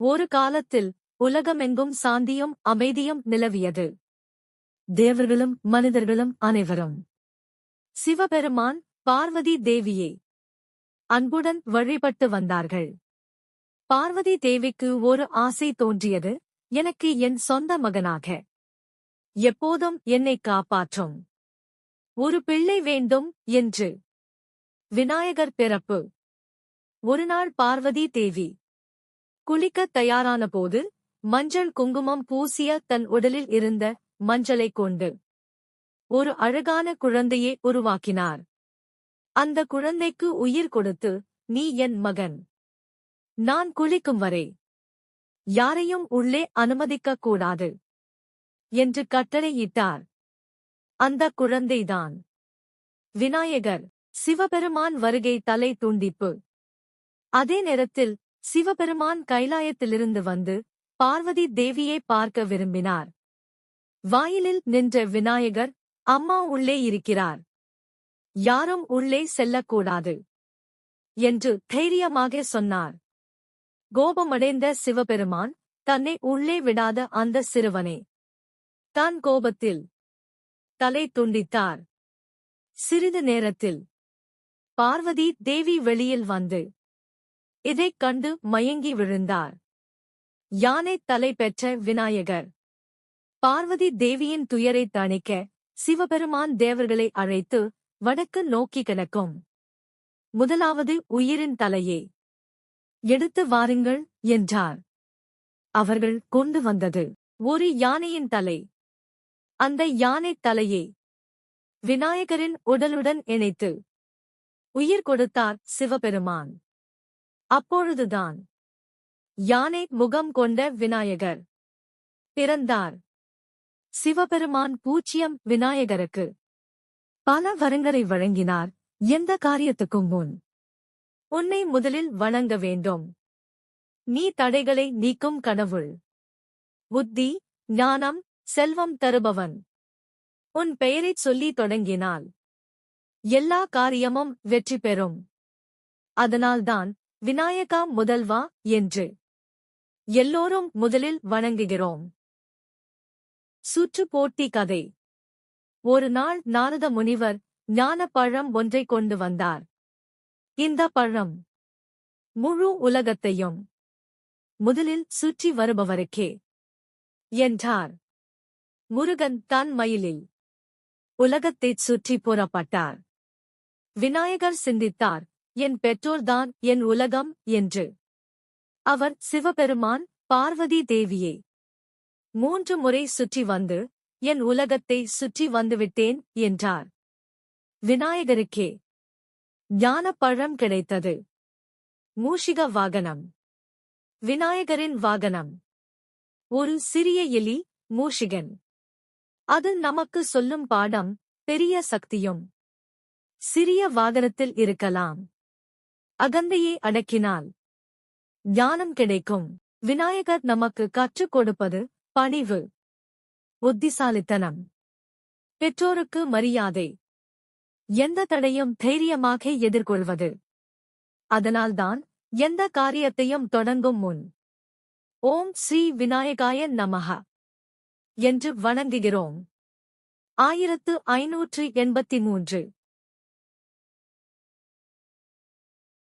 ஒரு காலத்தில் உலகமெங்கும் சாந்தியும் அமைதியும் நிலவியது. தேவர்களும் மனிதர்களும் அனைவரும். சிவபெருமான் பார்வதி தேவியே. அன்புடன் வழிபட்டு வந்தார்கள். பார்வதி தேவிக்கு ஒரு ஆசை தோன்றியது. எனக்கு என் சொந்த மகனாக. எப்போதும் என்னை காப்பாற்றும். ஒரு பிள்ளை வேண்டும் என்று. விநாயகர் பிறப்பு. ஒருநாள் பார்வதி தேவி. குளிக்கத் தயாரான போது மஞ்சள் குங்குமம் பூசிய தன் உடலில் இருந்த மஞ்சளைக் கொண்டு ஒரு அழகான குழந்தையை உருவாக்கினார். அந்த குழந்தைக்கு உயிர் கொடுத்து நீ என் மகன். நான் குளிக்கும் வரை யாரையும் உள்ளே அனுமதிக்கக் கூடாது என்று கட்டளையிட்டார். அந்த குழந்தைதான். விநாயகர் சிவபெருமான் வருகை தலை துண்டிப்பு. அதே நேரத்தில் சிவபெருமான் கைலாயத்திலிருந்து வந்து பார்வதி தேவியை பார்க்க விரும்பினார். வாயிலில் நின்ற விநாயகர் அம்மா உள்ளே இருக்கிறார். யாரும் உள்ளே செல்லக்கூடாது என்று தைரியமாக சொன்னார். கோபமடைந்த சிவபெருமான் தன்னை உள்ளே விடாத அந்த சிறுவனே. தான் கோபத்தில் தலை துண்டித்தார். சிறிது நேரத்தில் பார்வதி தேவி வெளியில் வந்து இதைக் கண்டு மயங்கி விழுந்தார். யானை தலை பெற்ற விநாயகர். பார்வதி தேவியின் துயரை தணிக்க சிவபெருமான் தேவர்களை அழைத்து வடக்கு நோக்கி கிடக்கும். முதலாவது உயிரின் தலையே. எடுத்து வாருங்கள் என்றார். அவர்கள் கொண்டு வந்தது. ஒரு யானையின் தலை. அந்த யானை தலையே. விநாயகரின் உடலுடன் இணைத்து. உயிர் கொடுத்தார் சிவபெருமான். அப்பொழுதுதான் யானை முகம் கொண்ட விநாயகர் பிறந்தார். சிவபெருமான் பூச்சியம் விநாயகருக்கு பல வரங்களை வழங்கினார். எந்த காரியத்துக்கும் முன் உன்னை முதலில் வணங்க வேண்டும். நீ தடைகளை நீக்கும் கடவுள். புத்தி ஞானம் செல்வம் தருபவன். உன் பெயரைச் சொல்லி தொடங்கினால் எல்லா காரியமும் வெற்றி பெறும். அதனால்தான் விநாயகா முதல்வா என்று எல்லோரும் முதலில் வணங்குகிறோம். சுற்று போட்டி கதை. ஒரு நாள் நாரத முனிவர் ஞான பழம் ஒன்றைக் கொண்டு வந்தார். இந்த பழம் முழு உலகத்தையும் முதலில் சுற்றி வருபவருக்கே என்றார். முருகன் தன் மயிலில் உலகத்தைச் சுற்றி புறப்பட்டார். விநாயகர் சிந்தித்தார். என் பெற்றோர்தான் என் உலகம் என்று. அவர் சிவபெருமான் பார்வதி தேவியே. மூன்று முறை சுற்றி வந்து என் உலகத்தை சுற்றி வந்துவிட்டேன் என்றார். விநாயகருக்கே. ஞானப்பழம் கிடைத்தது. மூஷிக வாகனம். விநாயகரின் வாகனம். ஒரு சிறிய எலி மூஷிகன். அது நமக்கு சொல்லும் பாடம் பெரிய சக்தியும். சிறிய வாகனத்தில் இருக்கலாம். அகந்தையை அடக்கினால் ஞானம் கிடைக்கும். விநாயகர் நமக்கு கற்றுக் கொடுப்பது பணிவு. புத்திசாலித்தனம். பெற்றோருக்கு மரியாதை. எந்த தடையும் தைரியமாக எதிர்கொள்வது. அதனால்தான் எந்த காரியத்தையும் தொடங்கும் முன் ஓம் ஸ்ரீ விநாயகாய நமஹ என்று வணங்குகிறோம். ஆயிரத்து ஐநூற்று எண்பத்தி மூன்று.